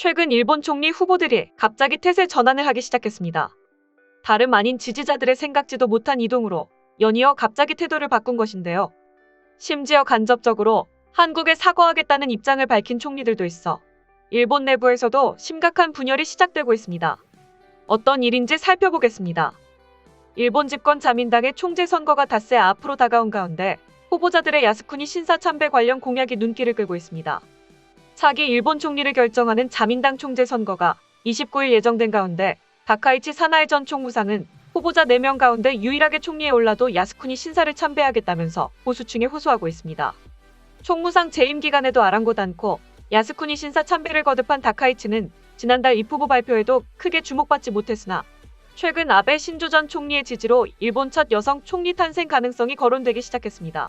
최근 일본 총리 후보들이 갑자기 태세 전환을 하기 시작했습니다. 다름 아닌 지지자들의 생각지도 못한 이동으로 연이어 갑자기 태도를 바꾼 것인데요. 심지어 간접적으로 한국에 사과하겠다는 입장을 밝힌 총리들도 있어 일본 내부에서도 심각한 분열이 시작되고 있습니다. 어떤 일인지 살펴보겠습니다. 일본 집권 자민당의 총재 선거가 닷새 앞으로 다가온 가운데 후보자들의 야스쿠니 신사 참배 관련 공약이 눈길을 끌고 있습니다. 차기 일본 총리를 결정하는 자민당 총재 선거가 29일 예정된 가운데 다카이치 사나이 전 총무상은 후보자 4명 가운데 유일하게 총리에 올라도 야스쿠니 신사를 참배하겠다면서 보수층에 호소하고 있습니다. 총무상 재임 기간에도 아랑곳 않고 야스쿠니 신사 참배를 거듭한 다카이치는 지난달 입후보 발표에도 크게 주목받지 못했으나 최근 아베 신조 전 총리의 지지로 일본 첫 여성 총리 탄생 가능성이 거론되기 시작했습니다.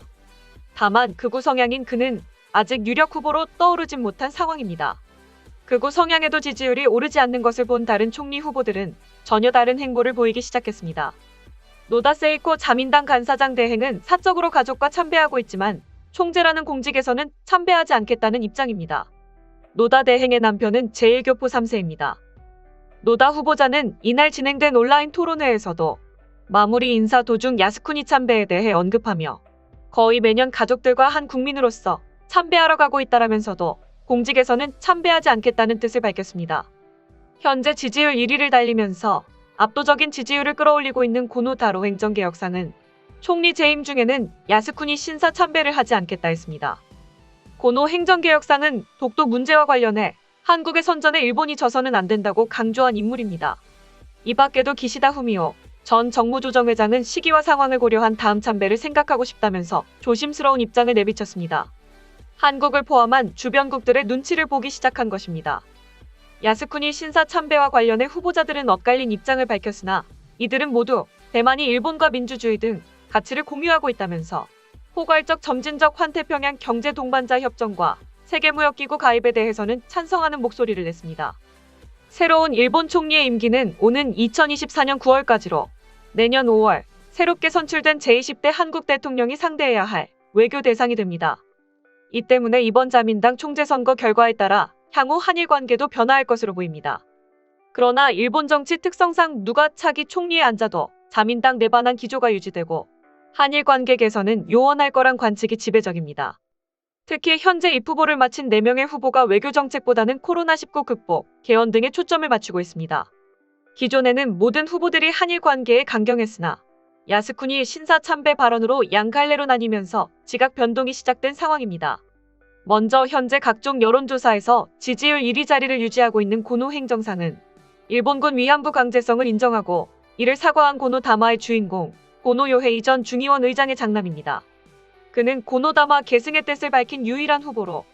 다만 극우 성향인 그는 아직 유력 후보로 떠오르진 못한 상황입니다. 극우 성향에도 지지율이 오르지 않는 것을 본 다른 총리 후보들은 전혀 다른 행보를 보이기 시작했습니다. 노다 세이코 자민당 간사장 대행은 사적으로 가족과 참배하고 있지만 총재라는 공직에서는 참배하지 않겠다는 입장입니다. 노다 대행의 남편은 제1교포 3세입니다. 노다 후보자는 이날 진행된 온라인 토론회에서도 마무리 인사 도중 야스쿠니 참배에 대해 언급하며 거의 매년 가족들과 한 국민으로서 참배하러 가고 있다라면서도 공직에서는 참배하지 않겠다는 뜻을 밝혔습니다. 현재 지지율 1위를 달리면서 압도적인 지지율을 끌어올리고 있는 고노다로 행정개혁상은 총리 재임 중에는 야스쿠니 신사 참배를 하지 않겠다 했습니다. 고노 행정개혁상은 독도 문제와 관련해 한국의 선전에 일본이 져서는 안 된다고 강조한 인물입니다. 이 밖에도 기시다 후미오 전 정무조정회장은 시기와 상황을 고려한 다음 참배를 생각하고 싶다면서 조심스러운 입장을 내비쳤습니다. 한국을 포함한 주변국들의 눈치를 보기 시작한 것입니다. 야스쿠니 신사 참배와 관련해 후보자들은 엇갈린 입장을 밝혔으나 이들은 모두 대만이 일본과 민주주의 등 가치를 공유하고 있다면서 포괄적 점진적 환태평양 경제 동반자 협정과 세계무역기구 가입에 대해서는 찬성하는 목소리를 냈습니다. 새로운 일본 총리의 임기는 오는 2024년 9월까지로 내년 5월 새롭게 선출된 제20대 한국 대통령이 상대해야 할 외교 대상이 됩니다. 이 때문에 이번 자민당 총재 선거 결과에 따라 향후 한일 관계도 변화할 것으로 보입니다. 그러나 일본 정치 특성상 누가 차기 총리에 앉아도 자민당 내반한 기조가 유지되고 한일 관계 개선은 요원할 거란 관측이 지배적입니다. 특히 현재 입후보를 마친 4명의 후보가 외교 정책보다는 코로나19 극복, 개헌 등에 초점을 맞추고 있습니다. 기존에는 모든 후보들이 한일 관계에 강경했으나 야스쿠니 신사 참배 발언으로 양갈래로 나뉘면서 지각 변동이 시작된 상황입니다. 먼저 현재 각종 여론조사에서 지지율 1위 자리를 유지하고 있는 고노 행정상은 일본군 위안부 강제성을 인정하고 이를 사과한 고노 다마의 주인공 고노 요헤 이 전 중의원 의장의 장남입니다. 그는 고노 다마 계승의 뜻을 밝힌 유일한 후보로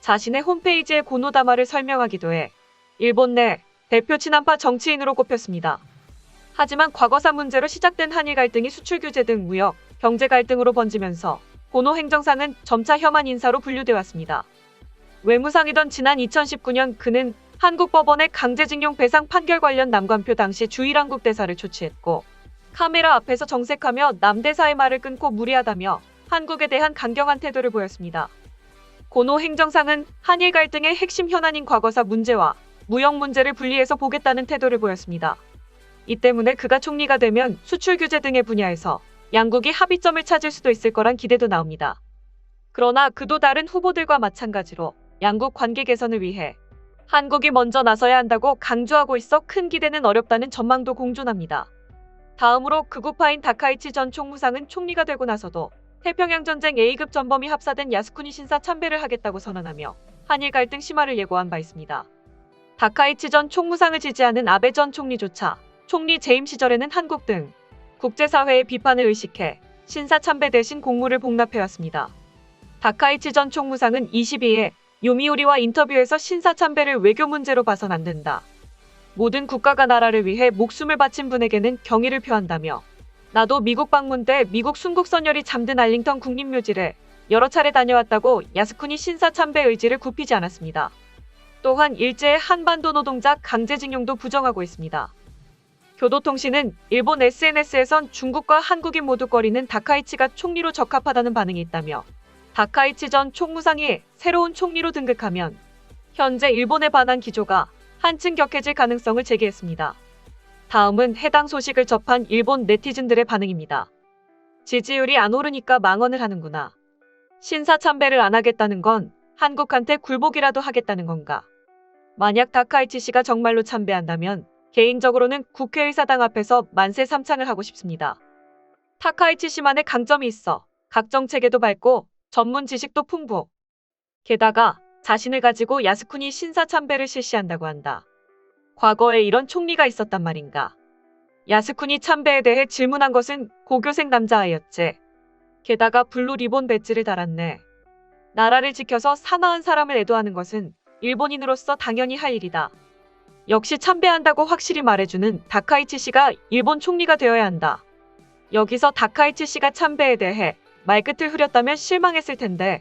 자신의 홈페이지에 고노 다마를 설명하기도 해 일본 내 대표 친한파 정치인으로 꼽혔습니다. 하지만 과거사 문제로 시작된 한일 갈등이 수출 규제 등 무역, 경제 갈등으로 번지면서 고노 행정상은 점차 혐한 인사로 분류돼 왔습니다. 외무상이던 지난 2019년 그는 한국 법원의 강제징용 배상 판결 관련 남관표 당시 주일한국 대사를 조치했고 카메라 앞에서 정색하며 남대사의 말을 끊고 무리하다며 한국에 대한 강경한 태도를 보였습니다. 고노 행정상은 한일 갈등의 핵심 현안인 과거사 문제와 무역 문제를 분리해서 보겠다는 태도를 보였습니다. 이 때문에 그가 총리가 되면 수출 규제 등의 분야에서 양국이 합의점을 찾을 수도 있을 거란 기대도 나옵니다. 그러나 그도 다른 후보들과 마찬가지로 양국 관계 개선을 위해 한국이 먼저 나서야 한다고 강조하고 있어 큰 기대는 어렵다는 전망도 공존합니다. 다음으로 극우파인 다카이치 전 총무상은 총리가 되고 나서도 태평양 전쟁 A급 전범이 합사된 야스쿠니 신사 참배를 하겠다고 선언하며 한일 갈등 심화를 예고한 바 있습니다. 다카이치 전 총무상을 지지하는 아베 전 총리조차 총리 재임 시절에는 한국 등 국제사회의 비판을 의식해 신사 참배 대신 공무를 복납해왔습니다. 다카이치 전 총무상은 22일 요미우리와 인터뷰에서 신사 참배를 외교 문제로 봐선 안 된다. 모든 국가가 나라를 위해 목숨을 바친 분에게는 경의를 표한다며 나도 미국 방문 때 미국 순국선열이 잠든 알링턴 국립묘지를 여러 차례 다녀왔다고 야스쿠니 신사 참배 의지를 굽히지 않았습니다. 또한 일제의 한반도 노동자 강제징용도 부정하고 있습니다. 교도통신은 일본 SNS에선 중국과 한국인 모두 꺼리는 다카이치가 총리로 적합하다는 반응이 있다며 다카이치 전 총무상이 새로운 총리로 등극하면 현재 일본에 반한 기조가 한층 격해질 가능성을 제기했습니다. 다음은 해당 소식을 접한 일본 네티즌들의 반응입니다. 지지율이 안 오르니까 망언을 하는구나. 신사 참배를 안 하겠다는 건 한국한테 굴복이라도 하겠다는 건가? 만약 다카이치 씨가 정말로 참배한다면 개인적으로는 국회의사당 앞에서 만세 삼창을 하고 싶습니다. 타카이치 씨만의 강점이 있어 각정 체계도 밝고 전문 지식도 풍부. 게다가 자신을 가지고 야스쿠니 신사 참배를 실시한다고 한다. 과거에 이런 총리가 있었단 말인가. 야스쿠니 참배에 대해 질문한 것은 고교생 남자아이였지. 게다가 블루 리본 배지를 달았네. 나라를 지켜서 사나운 사람을 애도하는 것은 일본인으로서 당연히 할 일이다. 역시 참배한다고 확실히 말해주는 다카이치 씨가 일본 총리가 되어야 한다. 여기서 다카이치 씨가 참배에 대해 말끝을 흐렸다면 실망했을 텐데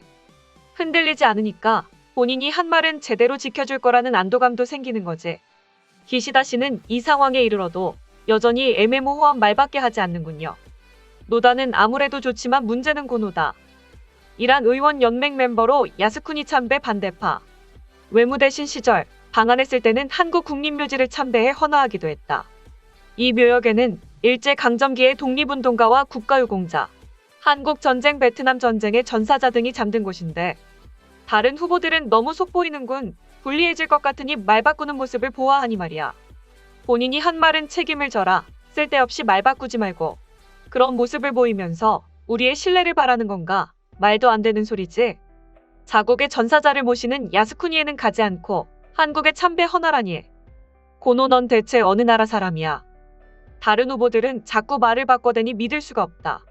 흔들리지 않으니까 본인이 한 말은 제대로 지켜줄 거라는 안도감도 생기는 거지. 기시다 씨는 이 상황에 이르러도 여전히 애매모호한 말밖에 하지 않는군요. 노다는 아무래도 좋지만 문제는 고노다. 이란 의원 연맹 멤버로 야스쿠니 참배 반대파. 외무대신 시절 방한했을 때는 한국 국립묘지를 참배해 헌화하기도 했다. 이 묘역에는 일제 강점기의 독립운동가와 국가유공자, 한국 전쟁 베트남 전쟁의 전사자 등이 잠든 곳인데 다른 후보들은 너무 속보이는군 불리해질 것 같으니 말 바꾸는 모습을 보아하니 말이야. 본인이 한 말은 책임을 져라. 쓸데없이 말 바꾸지 말고. 그런 모습을 보이면서 우리의 신뢰를 바라는 건가? 말도 안 되는 소리지. 자국의 전사자를 모시는 야스쿠니에는 가지 않고 한국에 참배 헌화라니. 고노 넌 대체 어느 나라 사람이야? 다른 후보들은 자꾸 말을 바꿔대니 믿을 수가 없다.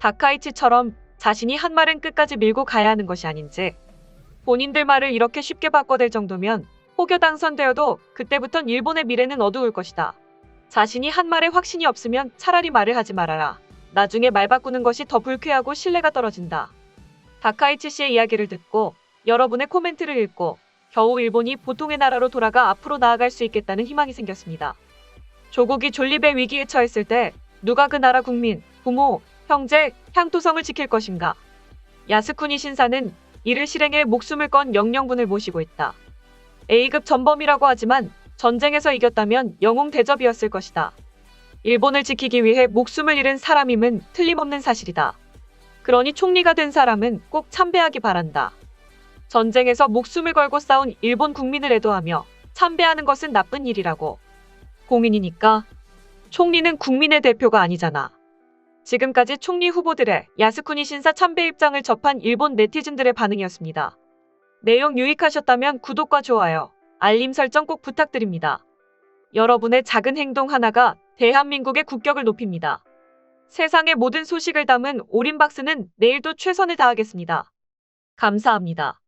다카이치처럼 자신이 한 말은 끝까지 밀고 가야 하는 것이 아닌지. 본인들 말을 이렇게 쉽게 바꿔댈 정도면 혹여 당선되어도 그때부턴 일본의 미래는 어두울 것이다. 자신이 한 말에 확신이 없으면 차라리 말을 하지 말아라. 나중에 말 바꾸는 것이 더 불쾌하고 신뢰가 떨어진다. 다카이치 씨의 이야기를 듣고 여러분의 코멘트를 읽고 겨우 일본이 보통의 나라로 돌아가 앞으로 나아갈 수 있겠다는 희망이 생겼습니다. 조국이 존립의 위기에 처했을 때 누가 그 나라 국민, 부모, 형제, 향토성을 지킬 것인가? 야스쿠니 신사는 이를 실행해 목숨을 건 영령분을 모시고 있다. A급 전범이라고 하지만 전쟁에서 이겼다면 영웅 대접이었을 것이다. 일본을 지키기 위해 목숨을 잃은 사람임은 틀림없는 사실이다. 그러니 총리가 된 사람은 꼭 참배하기 바란다. 전쟁에서 목숨을 걸고 싸운 일본 국민을 애도하며 참배하는 것은 나쁜 일이라고. 공인이니까 총리는 국민의 대표가 아니잖아. 지금까지 총리 후보들의 야스쿠니 신사 참배 입장을 접한 일본 네티즌들의 반응이었습니다. 내용 유익하셨다면 구독과 좋아요, 알림 설정 꼭 부탁드립니다. 여러분의 작은 행동 하나가 대한민국의 국격을 높입니다. 세상의 모든 소식을 담은 오린박스는 내일도 최선을 다하겠습니다. 감사합니다.